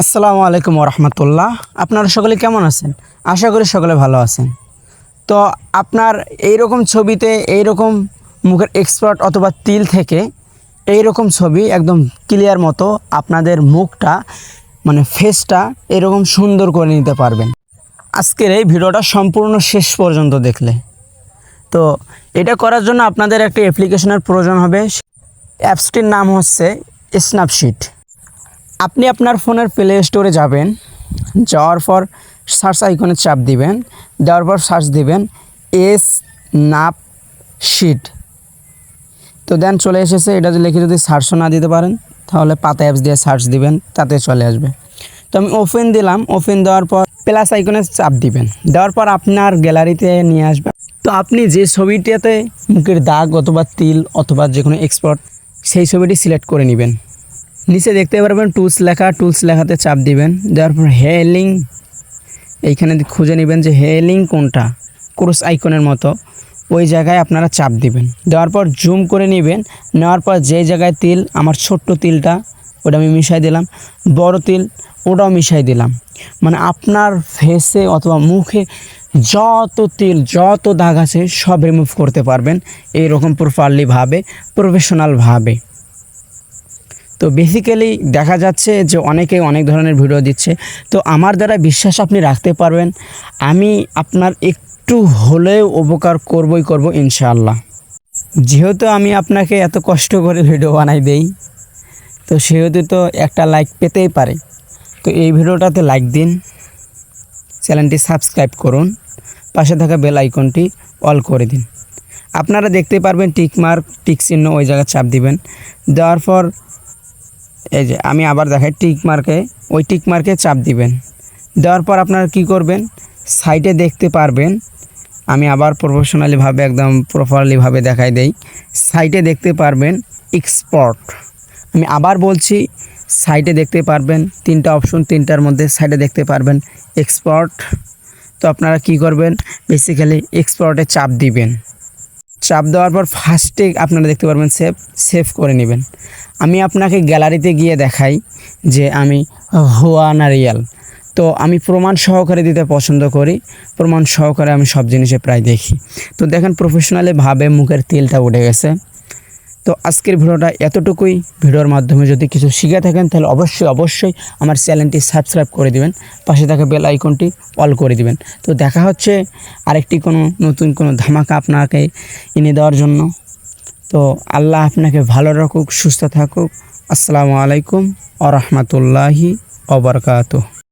আসসালামু আলাইকুম রহমতুল্লাহ আপনারা সকলে কেমন আছেন? আশা করি সকলে ভালো আছেন। তো আপনার এই রকম ছবিতে এই রকম মুখের এক্সপার্ট অথবা তিল থেকে এই রকম ছবি একদম ক্লিয়ার মতো আপনাদের মুখটা মানে ফেসটা এরকম সুন্দর করে নিতে পারবেন। আজকের এই ভিডিওটা সম্পূর্ণ শেষ পর্যন্ত দেখলে। তো এটা করার জন্য আপনাদের একটা অ্যাপ্লিকেশনের প্রয়োজন হবে। অ্যাপসটির নাম হচ্ছে স্ন্যাপশিট আপনি আপনার ফোনের প্লে স্টোরে যাবেন, যাওয়ার পর সার্চ আইকনে চাপ দিবেন, দেওয়ার পর সার্চ দিবেন এস নাপ শিট তো দেন চলে এসেছে, এটা লিখে যদি সার্চও না দিতে পারেন, তাহলে পাতা অ্যাপস দিয়ে সার্চ দিবেন, তাতে চলে আসবে। তো আমি ওপেন দিলাম ওপেন দেওয়ার পর প্লাস আইকনে চাপ দিবেন। দেওয়ার পর আপনার গ্যালারিতে নিয়ে আসবেন। তো আপনি যে ছবিটাতে মুখের দাগ অথবা তিল অথবা যে কোনো এক্সপোর্ট সেই ছবিটি সিলেক্ট করে নেবেন। নিচে দেখতে পারবেন টুলস লেখা টুলস লেখাতে চাপ দিবেন। দেওয়ার পর হেলিং এইখানে খুঁজে নেবেন যে হেলিং কোনটা ক্রুশ আইকনের মতো। ওই জায়গায় আপনারা চাপ দিবেন। দেওয়ার পর জুম করে নেবেন। নেওয়ার পর যে জায়গায় তিল, আমার ছোট্ট তিলটা, ওটা আমি মিশাই দিলাম। বড় তিল, ওটাও মিশাই দিলাম। মানে আপনার ফেসে অথবা মুখে যত তিল, যত দাগ আছে, সব রিমুভ করতে পারবেন। এইরকম প্রপারলিভাবে প্রফেশনালভাবে তো বেসিক্যালি দেখা যাচ্ছে যে অনেকে অনেক ধরনের ভিডিও দিচ্ছে। তো আমার দ্বারা বিশ্বাস আপনি রাখতে পারবেন, আমি আপনার একটু হলেও উপকার করবই করব ইনশাআল্লাহ। যেহেতু আমি আপনাকে এত কষ্ট করে ভিডিও বানাই দেই, তো সেহেতু তো একটা লাইক পেতেই পারে। তো এই ভিডিওটাতে লাইক দিন চ্যানেলটি সাবস্ক্রাইব করুন, পাশে থাকা বেল আইকনটি অল করে দিন। আপনারা দেখতে পারবেন টিক মার্ক টিক চিহ্ন ওই জায়গায় চাপ দিবেন। দেওয়ার পর এই যে আমি আবার দেখাই টিক মার্কে ওই টিক মার্কে চাপ দিবেন। দেওয়ার পর আপনারা কি করবেন? সাইটে দেখতে পারবেন। আমি আবার প্রফেশনালিভাবে একদম প্রপারলিভাবে দেখাই দেই। সাইটে দেখতে পারবেন এক্সপোর্ট আমি আবার বলছি সাইটে দেখতে পারবেন, তিনটা অপশন তিনটার মধ্যে সাইডে দেখতে পারবেন এক্সপোর্ট তো আপনারা কি করবেন? বেসিক্যালি এক্সপোর্টে চাপ দিবেন। চাপ দেওয়ার পর ফার্স্টে আপনারা দেখতে পারবেন সেভ সেভ করে নেবেন। আমি আপনাকে গ্যালারিতে গিয়ে দেখাই যে আমি হুয়া না রিয়াল তো আমি প্রমাণ সহকারে দিতে পছন্দ করি, প্রমাণ সহকারে আমি সব জিনিসে প্রায় দেখি। তো দেখেন প্রফেশনালিভাবে মুখের তেলটা উঠে গেছে। তো আজকের ভিডিওটা এতটুকুই। ভিডিওর মাধ্যমে যদি কিছু শিখে থাকেন, তাহলে অবশ্যই অবশ্যই আমার চ্যানেলটি সাবস্ক্রাইব করে দিবেন। পাশে থাকা বেল আইকনটি অল করে দিবেন। তো দেখা হচ্ছে আরেকটি কোনো নতুন কোনো ধামাকা আপনাকে এনে দেওয়ার জন্য। তো আল্লাহ আপনাকে ভালো রাখুক, সুস্থ থাকুক। আসসালামু আলাইকুম আ রহমতুল্লাহি অবরকাত